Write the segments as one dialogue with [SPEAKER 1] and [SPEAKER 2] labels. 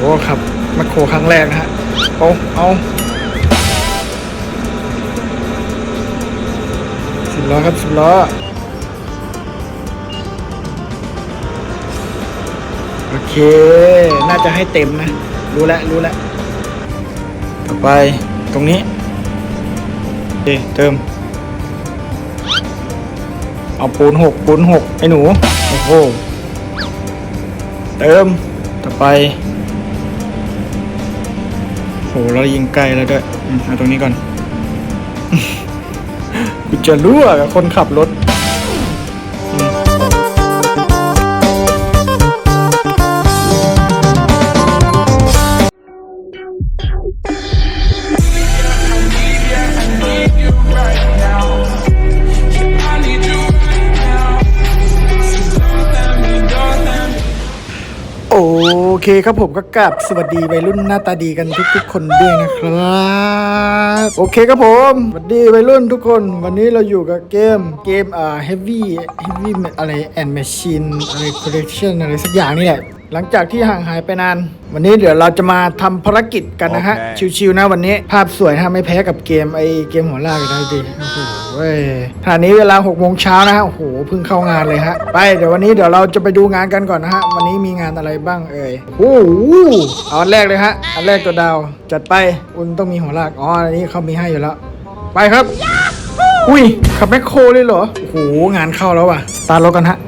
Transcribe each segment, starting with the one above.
[SPEAKER 1] โอ้ครับมคโครครั้งแรกนะฮะเอาเอาสิบล้อครับสิบล้อโอเค น่าจะให้เต็มนะ รู้แล้วรู้แล้วต่อไปตรงนี้โอเคเติม เอาปูนหกปูนหกไอ้หนู โอ้โห เติม ต่อไป โหเรายิงไกลแล้วด้วยเอาตรงนี้ก่อน กูจะรั่วกับคนขับรถ โอเคครับผมก็กลับสวัสดีวัยรุ่นหน้าตาดีกันทุกๆ คนด้วยนะครับโอเคครับผมสวัสดีวัยรุ่นทุกคน วันนี้เราอยู่กับเกมเกมอ่า heavy heavy อะไร and machine อะไร collection อะไรสักอย่างนี่แหละ หลังจากที่ห่างหายไปนาน วันนี้เดี๋ยวเราจะมาทำภารกิจกันนะฮะ
[SPEAKER 2] โอเค
[SPEAKER 1] ชิวๆนะวันนี้ ภาพสวยนะไม่แพ้กับเกมไอเกมหัวลากเลยดิโอ้โหเว้ยขณะนี้เวลา6โมงเช้านะฮะโอ้โหเพิ่งเข้างานเลยฮะ ไปเดี๋ยววันนี้เดี๋ยวเราจะไปดูงานกันก่อนนะฮะ วันนี้มีงานอะไรบ้างเอ่ยโอ้โหเอาอันแรกเลยฮะ อันแรกตัวดาว จัดไปคุณต้องมีหัวลากอ๋ออันนี้เขามีให้อยู่แล้ว ไปครับ อุ้ยขับแมคโครเลยเหรอโอ้โหงานเข้าแล้วว่ะสตาร์ทรถกันฮะ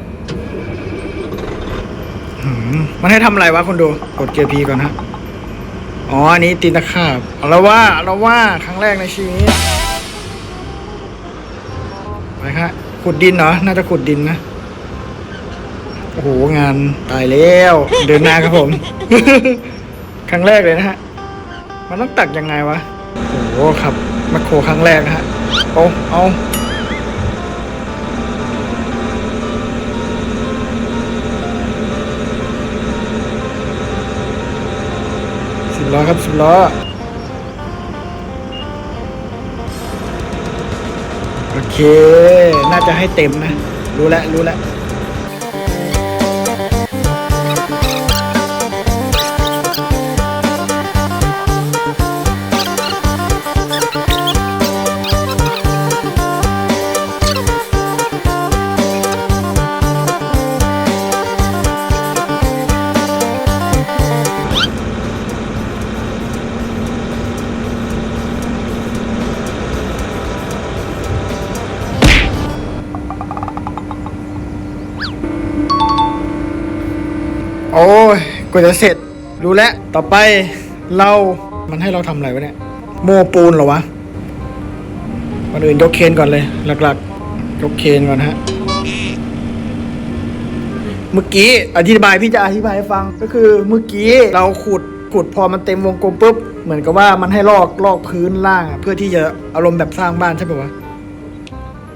[SPEAKER 1] มันให้ทำอะไรวะคนดู กดเกียร์พีก่อนฮะ อ๋อ อันนี้ตีนตะขาบเอาว่าเอาว่าครั้งแรกในชีวิตไปครับขุดดินเหรอ น่าจะขุดดินนะ โอ้โห งานตายแล้ว เดินหน้าครับผม ครั้งแรกเลยนะฮะ มันต้องตักยังไงวะ โอ้โหครับมคโคครั้งแรกนะฮะ เอาเอา สิบล้อครับสิบล้อโอเค น่าจะให้เต็มนะ รู้แล้วรู้แล้ว กว่าจะเสร็จรู้แล้วต่อไปเรามันให้เราทำอะไรวะเนี่ย โม่ปูนเหรอวะก่อนอื่นยกเคนก่อนเลย หลักๆ ยกเคนก่อนฮะ เมื่อกี้อธิบายพี่จะอธิบายให้ฟังก็คือเมื่อกี้เราขุดขุดพอมันเต็มวงกลมปุ๊บ เหมือนกับว่ามันให้ลอกลอกพื้นล่างอะเพื่อที่จะอารมณ์แบบสร้างบ้านใช่ปะวะ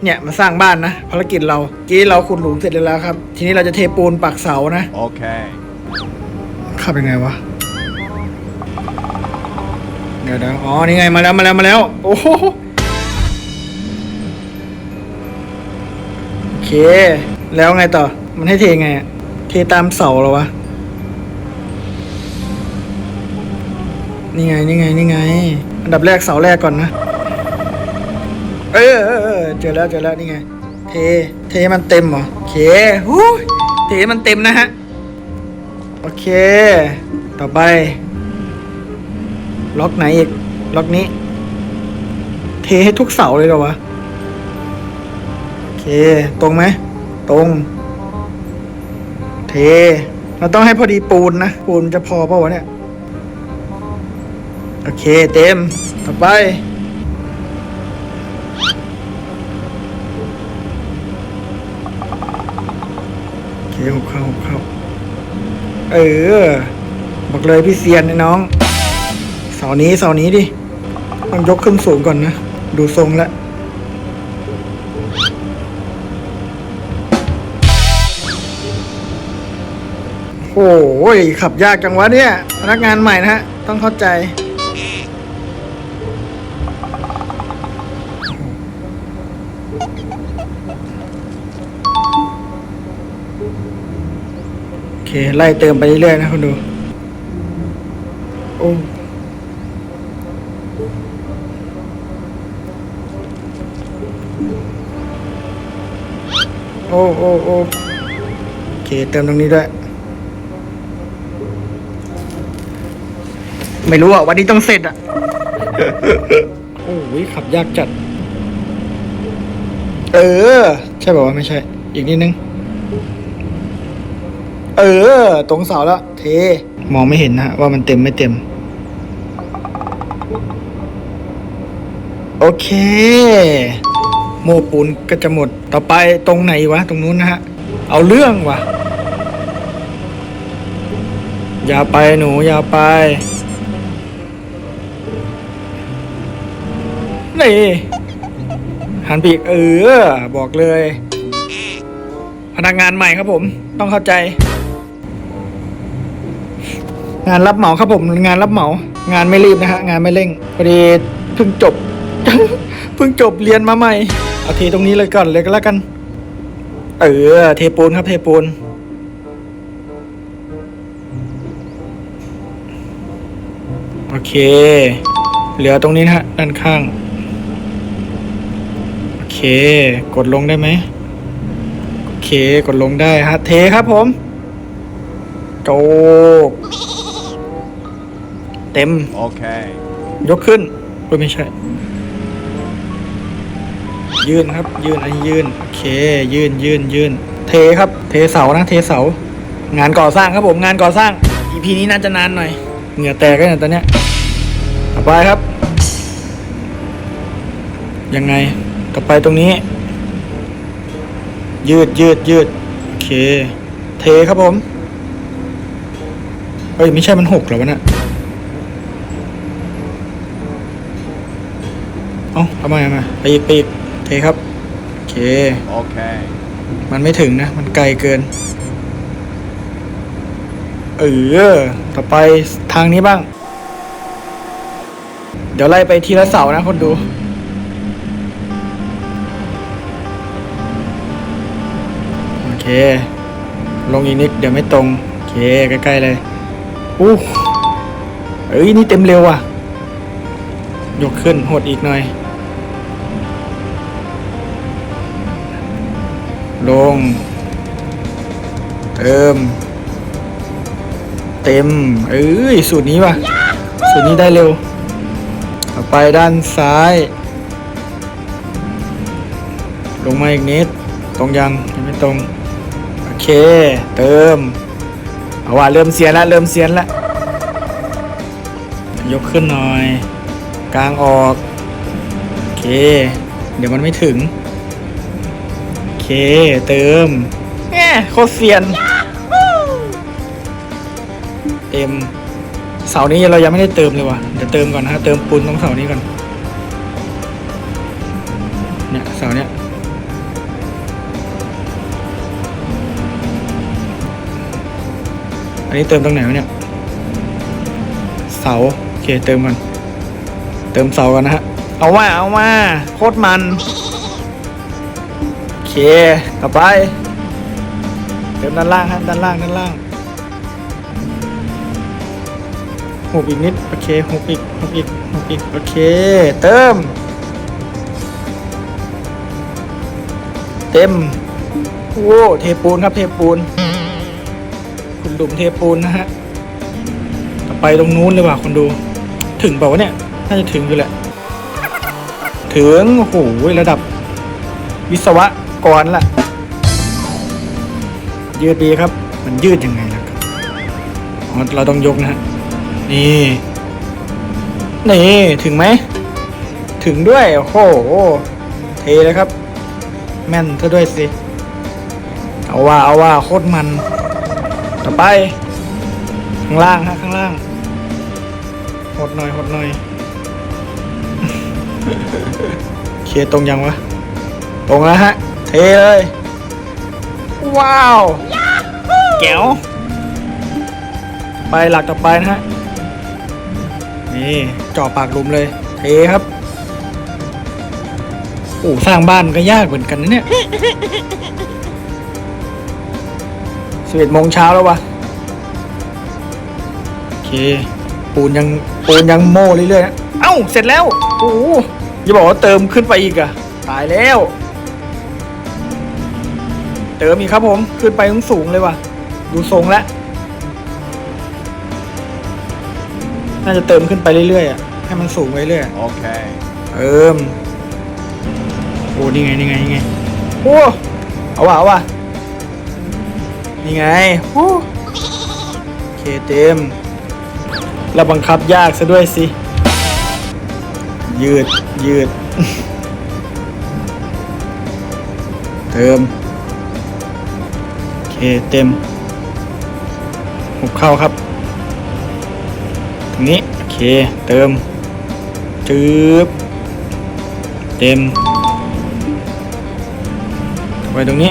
[SPEAKER 1] เนี่ยมาสร้างบ้านนะภารกิจเรากี้เราขุดหลุมเสร็จแล้วครับ ทีนี้เราจะเทปูนปักเสานะ
[SPEAKER 2] Okay.
[SPEAKER 1] ขับยังไงวะ เดี๋ยวเดี๋ยวอ๋อ นี่ไง มาแล้ว มาแล้ว มาแล้ว โอ้โหโอเค แล้วไงต่อ มันให้เทไงอะเทตามเสาเหรอวะ นี่ไง นี่ไง นี่ไง อันดับแรกเสาแรกก่อนนะ เออเออเออเจอแล้ว เจอแล้ว นี่ไง เท เทมันเต็มเหรอ โอเคหูยเทมันเต็มนะฮะ โอเค ต่อไป ล็อกไหนอีก ล็อกนี้ เทให้ทุกเสาเลยเหรอวะ โอเค ตรงไหม ตรง เท เราต้องให้พอดีปูนนะ ปูนจะพอเปล่าวะเนี่ย โอเค เต็ม ต่อไปโอเคหกเข้าหกเข้า เออ บอกเลยพี่เซียนนะน้อง เสานี้เสานี้ดิต้องยกขึ้นสูงก่อนนะ ดูทรงแล้วโอ้ยขับยากจังวะเนี่ย พนักงานใหม่นะฮะ ต้องเข้าใจ ไล่เติมไปเรื่อยๆนะคุณดูอ้โอ้โอ้โอ้โอเคเติมตรงนี้ด้วย ไม่รู้อะ วันนี้ต้องเสร็จอะ โอ้ยขับยากจัด เออ ใช่ป่าวไม่ใช่ อีกนิดนึง เออ ตรงเสาแล้ว เท มองไม่เห็นนะฮะว่ามันเต็มไม่เต็ม โอเค โมปูนก็จะหมด ต่อไปตรงไหนวะ ตรงนู้นนะฮะ เอาเรื่องวะอย่าไปหนูอย่าไป นี่ หันปีกเออ บอกเลย พนักงานใหม่ครับผม ต้องเข้าใจ งานรับเหมาครับผมงานรับเหมา งานไม่รีบนะฮะงานไม่เร่งพอดีเพิ่งจบเพิ่งจบเรียนมาใหม่เอาเทตรงนี้เลยก่อนเลยก็แล้วกัน เออเทปูนครับเทปูนโอเค เหลือตรงนี้นะฮะด้านข้าง โอเค กดลงได้ไหมโอเค กดลงได้ฮะ เทครับผม โจก เต็ม
[SPEAKER 2] Okay.
[SPEAKER 1] ยกขึ้นเอ้ยไม่ใช่ ยืนครับ ยืนอันนี้ยืน โอเค ยืนยืนยืน เทครับ เทเสานะ เทเสา งานก่อสร้างครับผม งานก่อสร้าง EP นี้น่าจะนานหน่อย เหงื่อแตกกันเนี่ยตอนเนี้ยต่อไปครับ ยังไง ต่อไปตรงนี้ ยืดยืดยืด โอเค เทครับผม เอ้ย ไม่ใช่มันหกเหรอวะเนี่ย เอาทำไมทำไมไปอีกไปอีกเทครับโอเค
[SPEAKER 2] Okay.
[SPEAKER 1] มันไม่ถึงนะ มันไกลเกิน เออ ต่อไปทางนี้บ้าง เดี๋ยวไล่ไปทีละเสานะคนดู โอเค ลงอีกนิด เดี๋ยวไม่ตรง โอเค ใกล้ๆเลยอู้เอ้ย นี่เต็มเร็วอะ ยกขึ้นหดอีกหน่อย ลง เติม เต็ม เอ้ย สูตรนี้ว่ะ สูตรนี้ได้เร็ว ต่อไปด้านซ้าย ลงมาอีกนิด ตรงยังยังไม่ตรง โอเค เติม เอาว่าเริ่มเสียนแล้วเริ่มเสียนแล้วยกขึ้นหน่อย กลางออก โอเค เดี๋ยวมันไม่ถึงโอ เค เติมแง่โคตรเซียนเต็ม เสานี้เรายังไม่ได้เติมเลยว่ะ เดี๋ยวเติมก่อนนะฮะ เติมปูนตรงเสานี้ก่อน เนี่ยเสาเนี้ยอันนี้เติมตรงไหนวะเนี่ย เสา โอเค เติมก่อน เติมเสากันนะฮะ เอาว่าเอาว่าโคตรมัน เคต่อไปเติมด้านล่างฮะด้านล่างด้านล่างหุบอีกนิดโอเคหุบอีกหุบอีกหุบอีกโอเค เติม เต็มโอ้เทปูนครับเทปูน คุณหลุมเทปูนนะฮะต่อไปตรงนู้นเลยว่ะคนดู ถึงเปล่าวะเนี่ยน่าจะถึงอยู่แหละถึงโอ้โหระดับวิศวะ กรละยืดดีครับ มันยืดยังไงล่ะครับอ๋อเราต้องยกนะฮะนี่ นี่ถึงไหม ถึงด้วย โอ้โห เทเลยครับ แม่นซะด้วยสิ เอาว่าเอาว่าโคตรมัน ต่อไป ข้างล่างฮะข้างล่าง หดหน่อยหดหน่อยเคตรงยังวะ ตรงแล้วฮะ เทเลย ว้าว แก้ว ไปหลักต่อไปนะฮะ นี่เจ่อปากหลุมเลย เทครับ โอ้สร้างบ้านมันก็ยากเหมือนกันนะเนี่ยสิบเอ็ดโมงเช้าแล้ววะโอเค ปูนยังปูนยังโม่เรื่อยๆนะเอ้า เสร็จแล้ว โอ้โหอย่าบอกว่าเติมขึ้นไปอีกอะตายแล้ว เติมอีกครับผม ขึ้นไปสูงๆเลยว่ะ ดูทรงแล้ว น่าจะเติมขึ้นไปเรื่อยๆอะให้มันสูงไปเรื่อยๆ
[SPEAKER 2] Okay.
[SPEAKER 1] เติม โอ้นี่ไงนี่ไงนี่ไง โอ้ เอาว่ะเอาว่ะ นี่ไงโอ้โอเคเต็มแล้วบังคับยากซะด้วยสิ ยืดยืด เติมโอ เคเต็มหุบเข้าครับ ตรงนี้ โอเค เติมจืบเต็ม ไว้ตรงนี้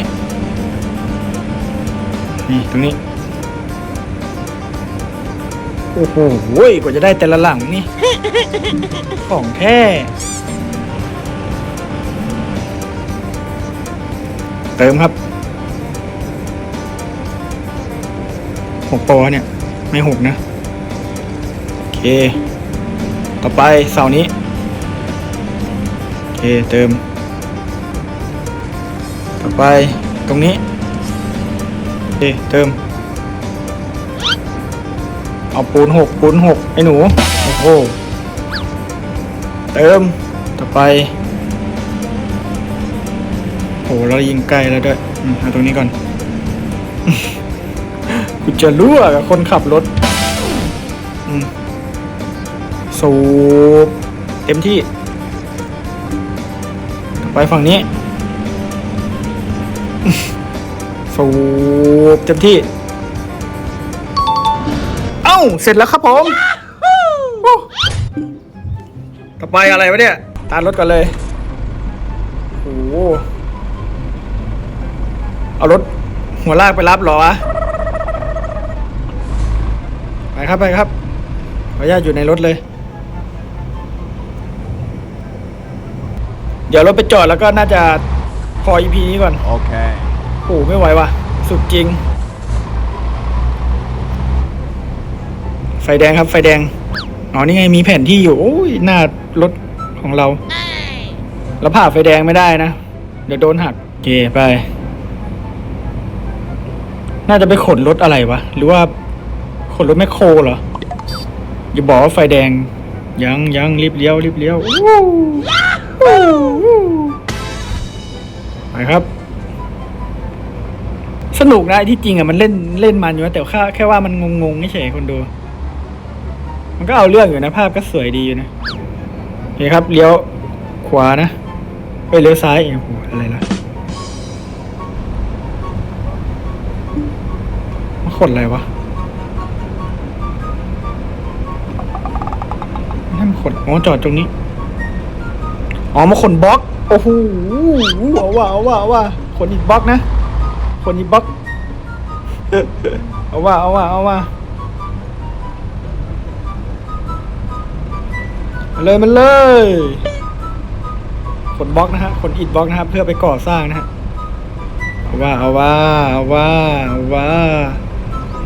[SPEAKER 1] นี่ ตรงนี้ โอ้โหกว่าจะได้แต่ละหลังนี่ ของแท้เติมครับ หกปอเนี่ย ไม่หกนะ โอเค ต่อไปเสานี้ โอเค เติม ต่อไปตรงนี้ โอเค เติม เอาปูนหกปูนหกไอ้หนู โอ้โห เติม ต่อไปโหเรายิงไกลแล้วด้วย อืมเอาตรงนี้ก่อน จะรั่วกับคนขับรถอืมสูบเต็มที่ ไปฝั่งนี้ สูบเต็มที่ เอ้า เสร็จแล้วครับผมโอ้ต่อไปอะไรวะเนี่ย ตามรถก่อนเลย โอ้โหเอารถหัวลากไปรับเหรอวะ ไปครับไปครับขออนุญาตอยู่ในรถเลย เดี๋ยวรถไปจอดแล้วก็น่าจะพอ EP นี้ก่อน
[SPEAKER 2] Okay.
[SPEAKER 1] โอ้ไม่ไหวว่ะสุดจริง ไฟแดงครับ ไฟแดงอ๋อนี่ไงมีแผนที่อยู่โอ้ยหน้ารถของเรา แล้วผ่าไฟแดงไม่ได้นะ เดี๋ยวโดนหักโอเคไป น่าจะไปขนรถอะไรวะ หรือว่า ขนรถแมคโครเหรอ อย่าบอกว่าไฟแดง ยังยังรีบเลี้ยวรีบเลี้ยวไปครับ สนุกนะไอ้ที่จริงอะมันเล่นเล่นมันอยู่แต่แค่แค่ว่ามันงงๆเฉยคนดู มันก็เอาเรื่องอยู่นะภาพก็สวยดีอยู่นะโอเคครับเลี้ยวขวานะไปเลี้ยวซ้ายโอ้โหอะไรล่ะมาขนอะไรวะ ขนอ๋อจอดตรงนี้ อ๋อมาขนบล็อก โอ้โหเอาว่าเอาว่าเอาว่าขนอีกบล็อกนะคนอีบล็อก เอาว่าเอาว่าเอาว่ามาเลยมันเลย ขนบล็อกนะฮะ ขนอิฐบล็อกนะครับเพื่อไปก่อสร้างนะฮะ เอาว่าเอาว่าเอาว่าเอาว่า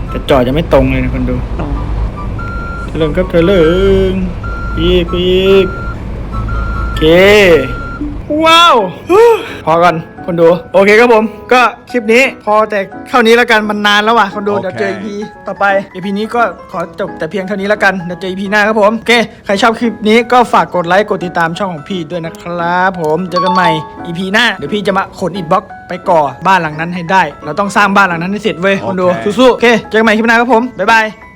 [SPEAKER 1] แต่จอดยังไม่ตรงเลยนะคนดูเถลิงครับเถลิง อีกอีกโอเค ว้าวพอกันคนดู โอเคครับผม ก็คลิปนี้พอแต่เท่านี้แล้วกันมันนานแล้วว่ะคนดู
[SPEAKER 2] โอเค
[SPEAKER 1] เดี๋ยวเจอ EP ต่อไป EP นี้ก็ขอจบแต่เพียงเท่านี้แล้วกันเดี๋ยวเจอ EP หน้าครับผมโอเคใครชอบคลิปนี้ก็ฝากกดไลค์กดติดตามช่องของพี่ด้วยนะครับผมเจอกันใหม่ EP หน้าเดี๋ยวพี่จะมาขนอิฐบล็อกไปก่อบ้านหลังนั้นให้ได้ เราต้องสร้างบ้านหลังนั้นให้เสร็จเว้ยคนดู
[SPEAKER 2] โอเค
[SPEAKER 1] สู้ๆโอเคเจอกันใหม่คลิปหน้าครับผมบ๊ายบาย